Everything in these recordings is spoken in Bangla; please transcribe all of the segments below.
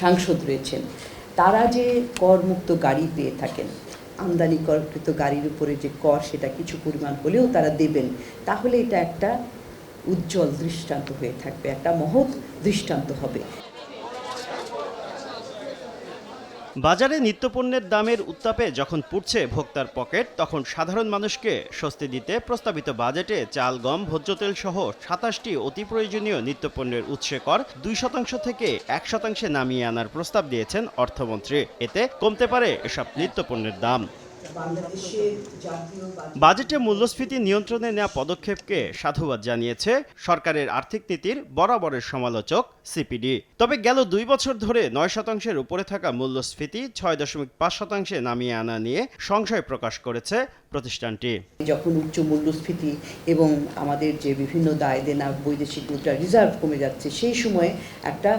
সাংসদ রয়েছেন, তারা যে করমুক্ত গাড়ি পেয়ে থাকেন, আমদানি করকৃত গাড়ির উপরে যে কর সেটা কিছু পরিমাণ হলেও তারা দেবেন, তাহলে এটা একটা উজ্জ্বল দৃষ্টান্ত হয়ে থাকবে, একটা মহৎ দৃষ্টান্ত হবে। বাজারে নিত্যপণ্যের দামের উত্তাপে যখন পুড়ছে ভোক্তার পকেট, তখন সাধারণ মানুষকে স্বস্তি দিতে প্রস্তাবিত বাজেটে চাল, গম ভোজ্য তেল সহ সাতাশটি অতি প্রয়োজনীয় নিত্যপণ্যের উৎসে কর দুই শতাংশ থেকে এক শতাংশে নামিয়ে আনার প্রস্তাব দিয়েছেন অর্থমন্ত্রী। এতে কমতে পারে এসব নিত্যপণ্যের দাম। বাজেটে মূল্যস্ফীতি নিয়ন্ত্রণে নেওয়া পদক্ষেপকে সাধুবাদ জানিয়েছে সরকারের আর্থিক নীতির বরাবরের সমালোচক সিপিডি। তবে গেল দুই বছর ধরে নয় শতাংশের উপরে থাকা মূল্যস্ফীতি ছয় দশমিক পাঁচ শতাংশে নামিয়ে আনা নিয়ে সংশয় প্রকাশ করেছে প্রতিষ্ঠানটি। যখন উচ্চ মূল্যস্ফীতি এবং আমাদের যে বিভিন্ন দায় দেনা বৈদেশিক মুদ্রা রিজার্ভ কমে যাচ্ছে সেই সময়ে একটা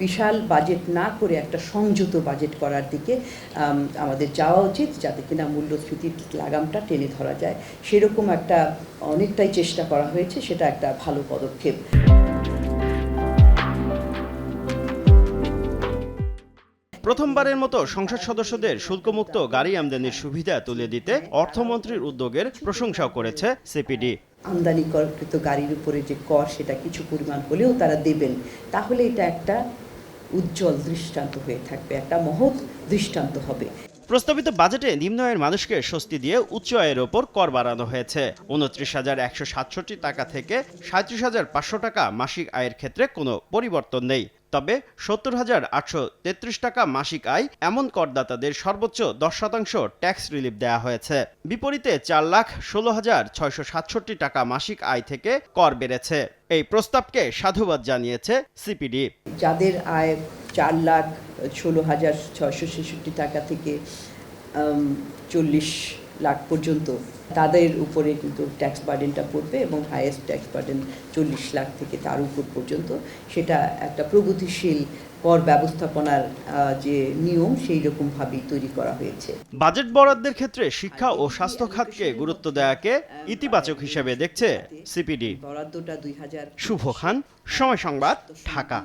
বিশাল বাজেট না করে একটা সংযত বাজেট করার দিকে আম, আমাদের যাওয়া উচিত যাতে কিনা মূল্যস্ফীতির লাগামটা টেনে ধরা যায়। সেরকম একটা অনেকটাই চেষ্টা করা হয়েছে সেটা একটা ভালো পদক্ষেপ। প্রথমবারের মতো সংসদ সদস্যদের শুল্কমুক্ত গাড়ি আমদানির সুবিধা তুলে দিতে অর্থমন্ত্রীর উদ্যোগের প্রশংসাও করেছে সিপিডি আমদানি করকৃত গাড়ির উপরে যে কর সেটা কিছু পরিমাণ হলেও তারা দেবেন। তাহলে এটা একটা উজ্জ্বল দৃষ্টান্ত হয়ে থাকবে, একটা মহৎ দৃষ্টান্ত হবে। প্রস্তাবিত বাজেটে নিম্ন আয়ের মানুষকে স্বস্তি দিয়ে উচ্চ আয়ের ওপর কর বাড়ানো হয়েছে। উনত্রিশ হাজার একশো সাতষট্টি টাকা থেকে সাঁত্রিশ হাজার পাঁচশো টাকা মাসিক আয়ের ক্ষেত্রে কোনো পরিবর্তন নেই। তবে সত্তর হাজার আটশো তেত্রিশ টাকা মাসিক আয় এমন করদাতাদের সর্বোচ্চ দশ শতাংশ ট্যাক্স রিলিফ দেওয়া হয়েছে। বিপরীতে চার লাখ ষোলো হাজার ছয়শো সাতষট্টি টাকা মাসিক আয় থেকে কর বেড়েছে। এই প্রস্তাবকে সাধুবাদ জানিয়েছে সিপিডি। যাদের আয় চার লাখ ষোলো হাজার ছয়শো টাকা থেকে চল্লিশ লাখ পর্যন্ত তাদের উপরে কিন্তু ট্যাক্স বার্ডেনটা পড়বে এবং হায়েস্ট ট্যাক্স বার্ডেন চল্লিশ লাখ থেকে তার উপর পর্যন্ত। সেটা একটা প্রগতিশীল কর ব্যবস্থাপনার যে নিয়ম সেই রকমভাবেই তৈরি করা হয়েছে। বাজেট বরাদ্দের ক্ষেত্রে শিক্ষা ও স্বাস্থ্য খাতকে গুরুত্ব দেওয়াকে ইতিবাচক হিসেবে দেখছে সিপিডি বরাদ্দটা দুই হাজার শুভ খান সময় সংবাদ ঢাকা।